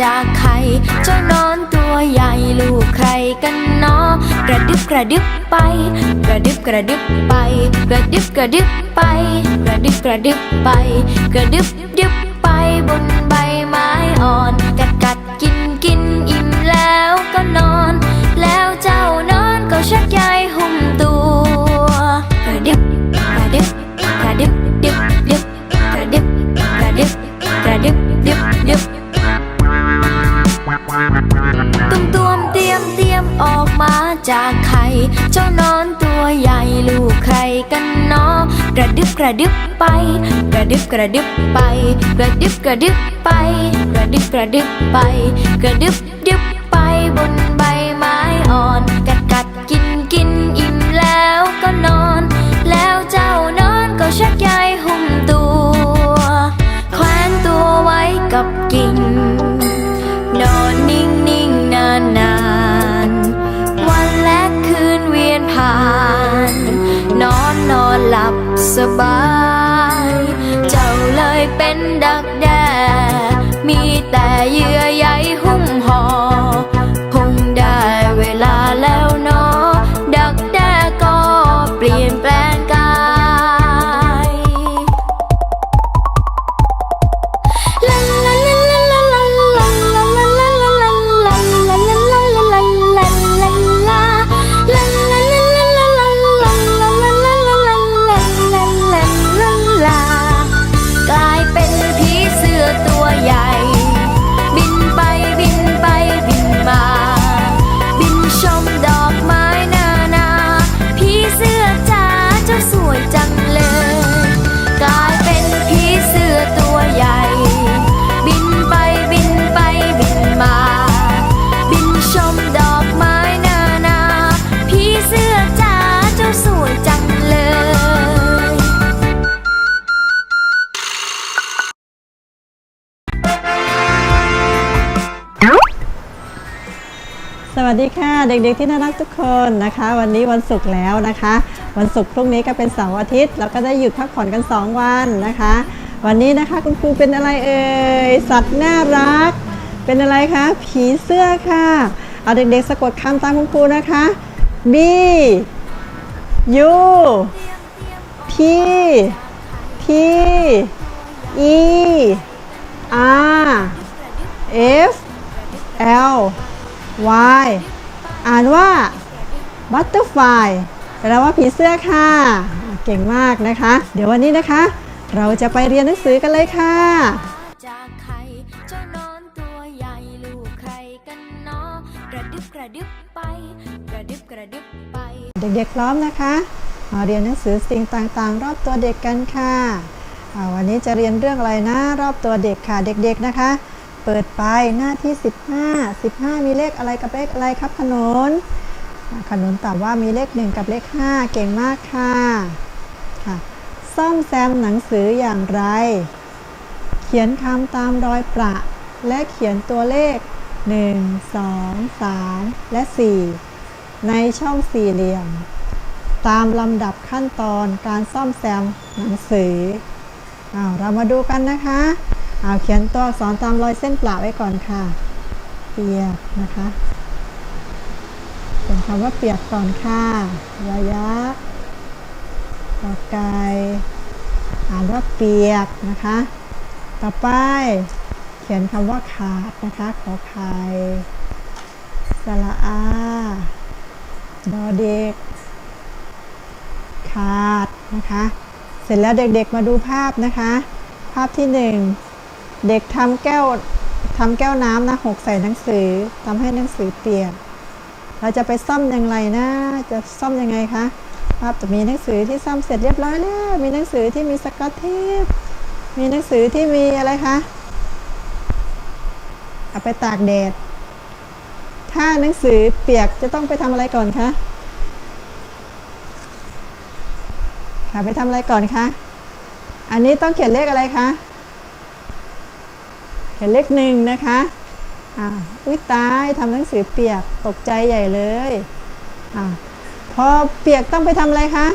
จากไข่เจ้านอนตัวใหญ่ลูกใครกันนาะกระดึบกระดึบไป กระดึบกระดึบไป กระดึบกระดึบไป กระดึบกระดึบไป กระดึบดึบไปบนใบไม้อ่อน กัดกัดกินกินอิ่มแล้วก็นอน แล้วเจ้านอนก็ชักใหญ่ นอนตัวใหญ่ลูกใครกันเนาะกระดึบกระดึบไป กระดึบกระดึบไป กระดึบกระดึบไป กระดึบกระดึบไป กระดึบดึบไปบนใบไม้อ่อน กัดกัดกินกินอิ่มแล้วก็นอน แล้วเจ้านอนก็ชักยา บาย เจ้าเลยเป็นดักแด้มีแต่เยื่อ สวัสดีค่ะ เด็กๆที่น่ารักทุกคนนะคะ วันนี้วันศุกร์แล้วนะคะ วันศุกร์พรุ่งนี้ก็เป็นเสาร์อาทิตย์ เราก็ได้หยุดพักผ่อนกัน 2 วันนะคะ วันนี้นะคะคุณครูเป็นอะไรเอ่ยสัตว์น่ารัก เป็นอะไรคะผีเสื้อค่ะเอาเด็กๆสะกดคำตามคุณครูนะคะ B U P P E R F L Y อ่านว่า butterfly แปลว่าผีเสื้อค่ะ เก่งมากนะคะ เดี๋ยววันนี้นะคะ เราจะไปเรียนหนังสือกันเลยค่ะ จากไข่เจ้านอนตัวใหญ่ลูกใครกันเนาะกระดึบกระดึบไป กระดึบกระดึบไป เด็กๆพร้อมนะคะมาเรียนหนังสือสิ่งต่างๆ รอบตัวเด็กกันค่ะอ่าวันนี้จะเรียนเรื่องอะไรนะ รอบตัวเด็กค่ะเด็กๆนะคะ เปิดไปหน้าที่ 15 15 มีเลขอะไรกับเลขอะไรครับขนนขนนตอบว่ามีเลข 1 กับเลข 5 เก่งมากค่ะค่ะ ซ่อมแซมหนังสืออย่างไร เขียนคำตามรอยประ และเขียนตัวเลข 1 2 3 และ 4 ในช่องสี่เหลี่ยม ตามลำดับขั้นตอนการซ่อมแซมหนังสืออ้าวเรามาดูกันนะคะ อ้าเขียนตัวอักษรตามรอยเส้นประไว้ก่อนค่ะ เปียกนะคะเขียนคำว่าเปียกก่อนค่ะยายักษ์กอไก่อ่านว่าเปียกนะคะ ต่อไปเขียนคำว่าขาดนะคะ ขอไข่สระอาดอเด็ก ขาดนะคะ เสร็จแล้วเด็กๆมาดูภาพนะคะ ภาพที่หนึ่ง เด็กทำแก้วทำแก้วน้ำนะหกใส่หนังสือทำให้หนังสือเปียก เราจะไปซ่อมอย่างไรนะ จะซ่อมยังไงคะภาพจะมีหนังสือที่ซ่อมเสร็จเรียบร้อยแล้ว มีหนังสือที่มีสกอตเทปมีหนังสือที่มีอะไรคะเอาไปตากแดด ถ้าหนังสือเปียกจะต้องไปทำอะไรก่อนคะค่ะไปทำอะไรก่อนคะ อันนี้ต้องเขียนเลขอะไรคะ เขียนเลขหนึ่งนะคะอ่าอุ้ยตายทำหนังสือเปียกตกใจใหญ่เลยอ่าพอเปียกต้องไปทำอะไรคะ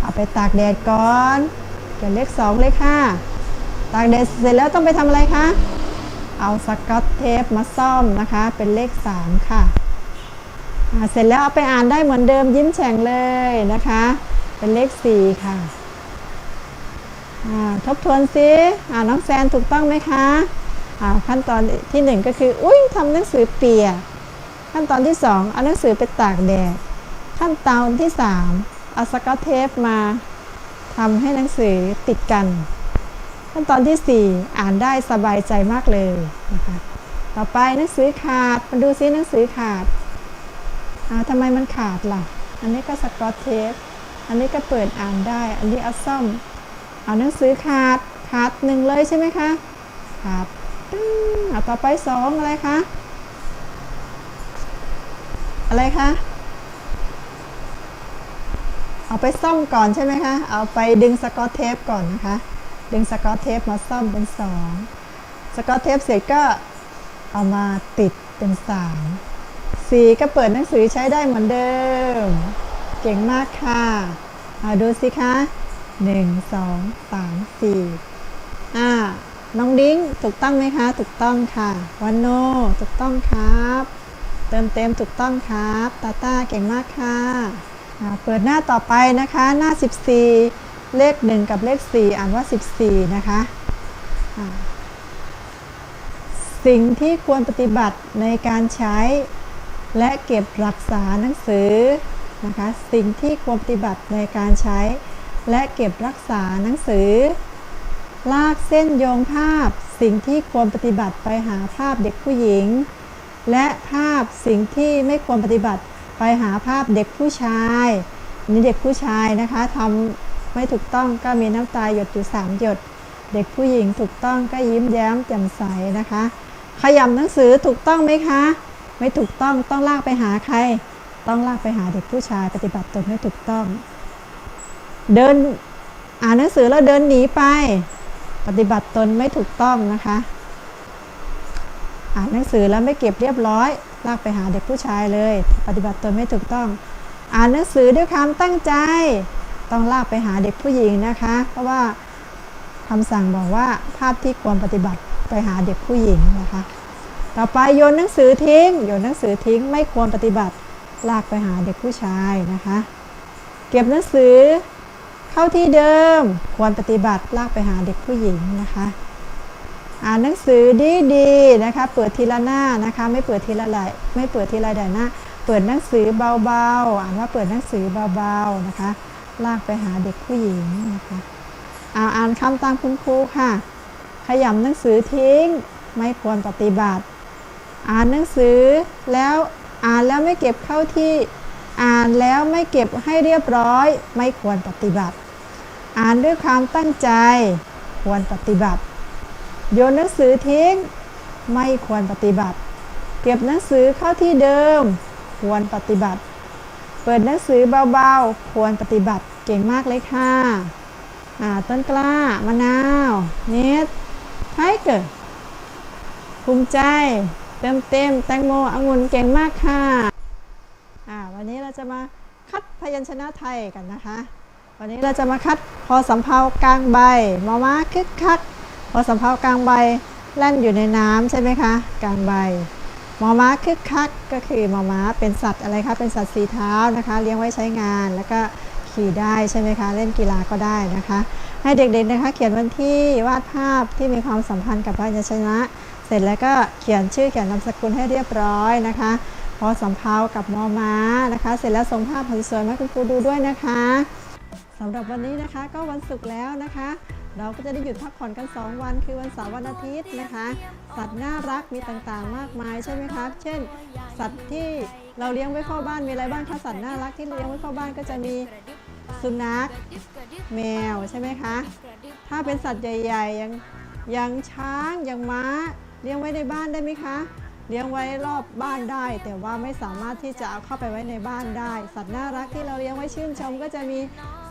เอาไปตากแดดก่อนเขียนเลขสองเลขห้าตากแดดเสร็จแล้วต้องไปทำอะไรคะเอาสกอตเทปมาซ่อมนะคะ เป็นเลข3ค่ะอ่าเสร็จแล้วเอาไปอ่านได้เหมือนเดิมยิ้มแฉ่งเลยนะคะ เป็นเลข4ค่ะอ่า ทบทวนซิน้องแซนถูกต้องไหมคะขั้นตอนที่ 1 ก็คือ อุ้ยทำหนังสือเปียก ขั้นตอนที่ 2 เอาหนังสือไปตากแดด ขั้นตอนที่ 3 เอาสกอตเทปมาทำให้หนังสือติดกัน ขั้นตอนที่ 4 อ่านได้สบายใจมากเลยนะคะต่อไปหนังสือขาดมาดูซิหนังสือขาดอ่าทำไมมันขาดล่ะ อันนี้ก็สกอตเทป อันนี้ก็เปิดอ่านได้ อันนี้เอาซ่อม เอาหนังสือขาดขาดหนึ่งเลยใช่ไหมคะขาดเอาต่อไปสองอะไรคะ อะไรคะ เอาไปซ่อมก่อนใช่ไหมคะ เอาไปดึงสกอตเทปก่อนนะคะ ดึงสกอตเทปมาซ่อมเป็น2สกอตเทปเสร็จก็เอามาติดเป็น3 4ก็เปิดหนังสือใช้ได้เหมือนเดิม เก่งมากค่ะ เอาดูสิคะ 1 2 3 4อ่า น้องดิ้งถูกต้องไหมคะ ถูกต้องค่ะ วันโน ถูกต้องครับ เติมเต็มถูกต้องครับ ตาตาเก่งมากค่ะเปิดหน้าต่อไปนะคะ หน้า 14 เลข 1 กับเลข 4 อ่านว่า 14 นะคะอ่าสิ่งที่ควรปฏิบัติในการใช้และเก็บรักษาหนังสือนะคะ สิ่งที่ควรปฏิบัติในการใช้ และเก็บรักษาหนังสือ ลากเส้นโยงภาพสิ่งที่ควรปฏิบัติไปหาภาพเด็กผู้หญิง และภาพสิ่งที่ไม่ควรปฏิบัติไปหาภาพเด็กผู้ชายนี่เด็กผู้ชายนะคะทำไม่ถูกต้องก็มีน้ำตาหยดอยู่3หยด เด็กผู้หญิงถูกต้องก็ยิ้มแย้มแจ่มใสนะคะ ขยำหนังสือถูกต้องไหมคะ ไม่ถูกต้องต้องลากไปหาใคร ต้องลากไปหาเด็กผู้ชายปฏิบัติตนไม่ถูกต้อง เดินอ่านหนังสือแล้วเดินหนีไป ปฏิบัติตนไม่ถูกต้องนะคะ อ่านหนังสือแล้วไม่เก็บเรียบร้อยลากไปหาเด็กผู้ชายเลย ปฏิบัติตนไม่ถูกต้อง อ่านหนังสือด้วยความตั้งใจ ต้องลากไปหาเด็กผู้หญิงนะคะ เพราะว่าคำสั่งบอกว่าภาพที่ควรปฏิบัติไปหาเด็กผู้หญิงนะคะ ต่อไปโยนหนังสือทิ้งโยนหนังสือทิ้งไม่ควรปฏิบัติลากไปหาเด็กผู้ชายนะคะ เก็บหนังสือ เข้าที่เดิมควรปฏิบัติลากไปหาเด็กผู้หญิงนะคะ อ่านหนังสือดีดีๆนะคะ เปิดทีละหน้านะคะ ไม่เปิดทีละหลายไม่เปิดทีละใดหน้าเปิดหนังสือเบาๆ อ่านว่าเปิดหนังสือเบาๆนะคะ ลากไปหาเด็กผู้หญิงนะคะอ่าอ่านคำตามคุณครูค่ะ ขยำหนังสือทิ้งไม่ควรปฏิบัติ อ่านหนังสือแล้วอ่านแล้วไม่เก็บเข้าที่ อ่านแล้วไม่เก็บให้เรียบร้อย ไม่ควรปฏิบัติ อ่านด้วยความตั้งใจ ควรปฏิบัติ โยนหนังสือทิ้ง ไม่ควรปฏิบัติ เก็บหนังสือเข้าที่เดิม ควรปฏิบัติ เปิดหนังสือเบาๆ ควรปฏิบัติ เก่งมากเลยค่ะอ่าต้นกล้ามะนาวเนตไทเกอร์ภูมิใจ เต็มเต็มๆแตงโมองุ่นเก่งมากค่ะอ่าวันนี้เราจะมาคัดพยัญชนะไทยกันนะคะ วันนี้เราจะมาคัดพอสำเพากลางใบมอม้าคึกคักพอสำเพากลางใบแล่นอยู่ในน้ำใช่ไหมคะ กลางใบมอม้าคึกคักก็คือมอม้าเป็นสัตว์อะไรคะเป็นสัตว์สีเท้านะคะ เลี้ยงไว้ใช้งานแล้วก็ขี่ได้ใช่ไหมคะเล่นกีฬาก็ได้นะคะ ให้เด็กๆนะคะ เขียนวันที่วาดภาพที่มีความสัมพันธ์กับพยัญชนะ เสร็จแล้วก็เขียนชื่อเขียนนามสกุลให้เรียบร้อยนะคะพอสำเพากับมอม้านะคะ เสร็จแล้วส่งภาพสวยๆมาคุณครูดูด้วยนะคะำหรับวันนี้นะคะก็วันศุกร์แล้วนะคะ เราก็จะได้หยุดพักผ่อนกัน 2 วัน คือวันเสาร์วันอาทิตย์นะคะ สัตว์น่ารักมีต่างๆ มากมายใช่ไหมคะเช่น สัตว์ที่เราเลี้ยงไว้เข้าบ้านมีอะไรบ้างคะสัตว์น่ารักที่เลี้ยงไว้เข้าบ้านก็จะมีสุนัขแมวใช่ไหมคะถ้าเป็นสัตว์ใหญ่ๆอย่างอย่างช้างอย่างม้า เลี้ยงไว้ในบ้านได้ไหมคะเลี้ยงไว้รอบบ้านได้ แต่ว่าไม่สามารถที่จะเอาเข้าไปไว้ในบ้านได้ สัตว์น่ารักที่เราเลี้ยงไว้ชื่นชม ก็จะมี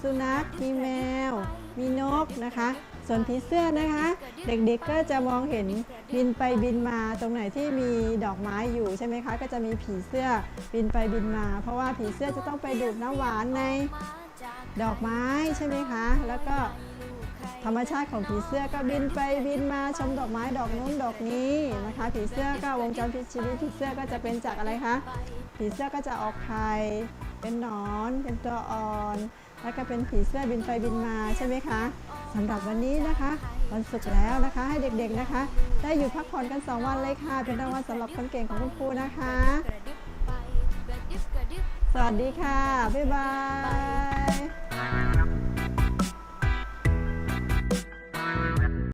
สุนัข มีแมว มีนกนะคะ ส่วนผีเสื้อนะคะ เด็กๆก็จะมองเห็นบินไปบินมาตรงไหนที่มีดอกไม้อยู่ใช่ไหมคะ ก็จะมีผีเสื้อบินไปบินมา เพราะว่าผีเสื้อจะต้องไปดูดน้ำหวานในดอกไม้ใช่ไหมคะ แล้วก็ธรรมชาติของผีเสื้อก็บินไปบินมาชมดอกไม้ดอกนู้นดอกนี้นะคะ ผีเสื้อก็วงจรชีวิตผีเสื้อก็จะเป็นจากอะไรคะผีเสื้อก็จะออกไข่ เป็นหนอน เป็นตัวอ่อน แล้วก็เป็นผีเสื้อบินไปบินมาใช่ไหมคะสำหรับวันนี้นะคะ วันศุกร์แล้วนะคะ ให้เด็กๆนะคะ ได้อยู่พักผ่อนกัน 2 วันเลยค่ะ เป็นรางวัลสำหรับคนเก่งของคุณครูนะคะ สวัสดีค่ะ บ๊ายบาย